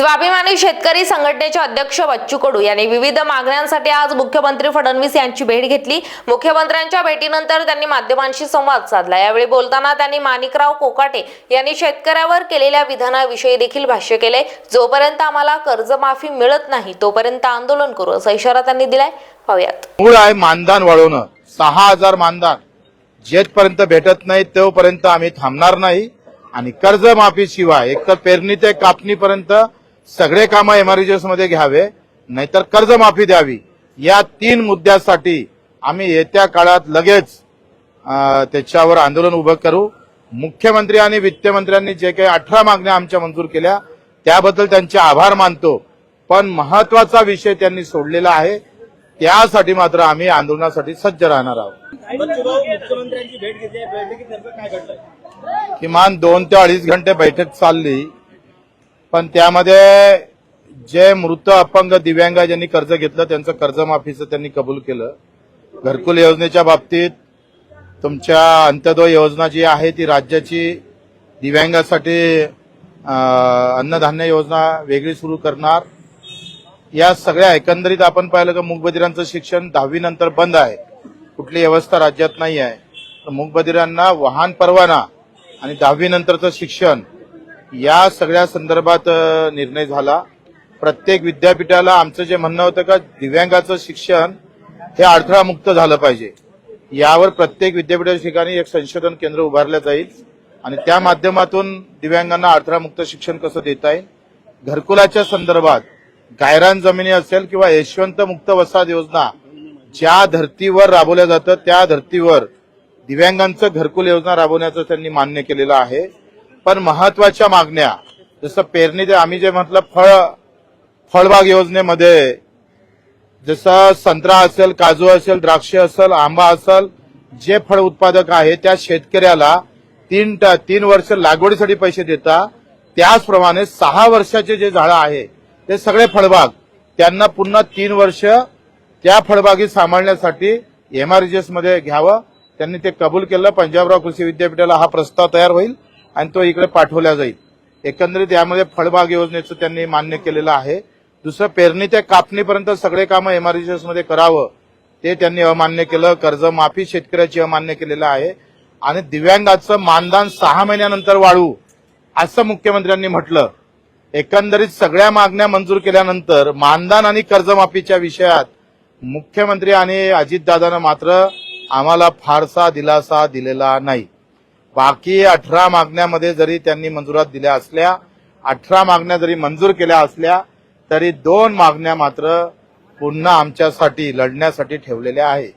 स्वाभिमानी शेतकरी संघटनेचे अध्यक्ष बच्चू कडू यांनी विविध मागण्यांसाठी आज मुख्यमंत्री फडणवीस यांची भेट घेतली. मुख्यमंत्र्यांच्या भेटीनंतर त्यांनी माध्यमांशी संवाद साधला. यावेळी बोलताना त्यांनी माणिकराव कोकाटे यांनी शेतकऱ्यावर केलेल्या विधानाविषयी देखील भाष्य केले. जोपर्यंत आम्हाला कर्जमाफी मिळत नाही तोपर्यंत आंदोलन करू असा इशारा त्यांनी दिलाय. पाहुयात. मूळ आहे मानधन वाढवणं. सहा हजार मानधन. जेथपर्यंत भेटत नाही तोपर्यंत आम्ही थांबणार नाही. आणि कर्जमाफी शिवाय एकतर पेरणी ते कापणीपर्यंत सगळे कामं एमआरजीएसमध्ये घ्यावे नाहीतर कर्जमाफी द्यावी. या तीन मुद्द्यासाठी आम्ही येत्या काळात लगेच त्याच्यावर आंदोलन उभं करू. मुख्यमंत्री आणि वित्तमंत्र्यांनी जे काही अठरा मागण्या आमच्या मंजूर केल्या त्याबद्दल त्यांचे आभार मानतो. पण महत्त्वाचा विषय त्यांनी सोडलेला आहे. त्यासाठी मात्र आम्ही आंदोलनासाठी सज्ज राहणार आहोत. किमान दोन ते अडीच घंटे बैठक चालली. पण त्यामध्ये जे मृत अपंग दिव्यांग ज्यांनी कर्ज घेतलं त्यांचं कर्जमाफीचं त्यांनी कबूल केलं. घरकुल योजनेच्या बाबतीत तुमच्या अंत्योदय योजना जी आहे ती राज्याची दिव्यांगासाठी अन्नधान्य योजना वेगळी सुरू करणार. या सगळ्या एकंदरीत आपण पाहिलं का मूकबधिरांचं शिक्षण दहावी नंतर बंद आहे. कुठली व्यवस्था राज्यात नाही आहे तर मूकबधिरांना वाहन परवाना आणि दहावी नंतरचं शिक्षण या सगळ्या संदर्भात निर्णय झाला. प्रत्येक विद्यापीठाला आमचं जे म्हणणं होतं का दिव्यांगाचं शिक्षण हे अडथळामुक्त झालं पाहिजे. यावर प्रत्येक विद्यापीठाच्या ठिकाणी एक संशोधन केंद्र उभारलं जाईल आणि त्या माध्यमातून दिव्यांगांना अडथळामुक्त शिक्षण कसं देता येईल? घरकुलाच्या संदर्भात गायरान जमिनी असेल किंवा यशवंत मुक्त वसाहत योजना ज्या धर्तीवर राबवल्या जातं त्या धर्तीवर दिव्यांगांचं घरकुल योजना राबवण्याचं त्यांनी मान्य केलेलं आहे. पण महत्त्वाच्या मागण्या. जसं पेरणी ते आम्ही जे म्हटलं फळ फळबाग योजनेमध्ये जसं संत्रा असेल काजू असेल द्राक्ष असेल आंबा असेल जे फळ उत्पादक आहे त्या शेतकऱ्याला तीन तीन वर्ष लागवडीसाठी पैसे देता त्याचप्रमाणे सहा वर्षाचे जे झाडं आहे ते सगळे फळबाग त्यांना पुन्हा तीन वर्ष त्या फळबागी सांभाळण्यासाठी एमआरजीएसमध्ये घ्यावं. त्यांनी ते कबूल केलं. पंजाबराव कृषी विद्यापीठाला हा प्रस्ताव तयार होईल. आणि तो इकडे पाठवला जाईल. एकंदरीत यामध्ये फळबाग योजनेचं त्यांनी मान्य केलेलं आहे. दुसरं पेरणी ते कापणीपर्यंत सगळे कामं एमआरजीएसमध्ये करावं ते त्यांनी अमान्य केलं. कर्जमाफी शेतकऱ्याची अमान्य केलेलं आहे. आणि दिव्यांगाचं मानधन सहा महिन्यानंतर वाढवू असं मुख्यमंत्र्यांनी म्हटलं. एकंदरीत सगळ्या मागण्या मंजूर केल्यानंतर मानधन आणि कर्जमाफीच्या विषयात मुख्यमंत्री आणि अजितदादानं मात्र आम्हाला फारसा दिलासा दिलेला नाही. बाकी अठरा मागण्यामध्ये जरी त्यांनी मंजुरात दिल्या असल्या अठरा मागण्या जरी मंजूर केल्या असल्या तरी दोन मागण्या मात्र पुन्हा आमच्यासाठी लढण्यासाठी ठेवलेल्या आहे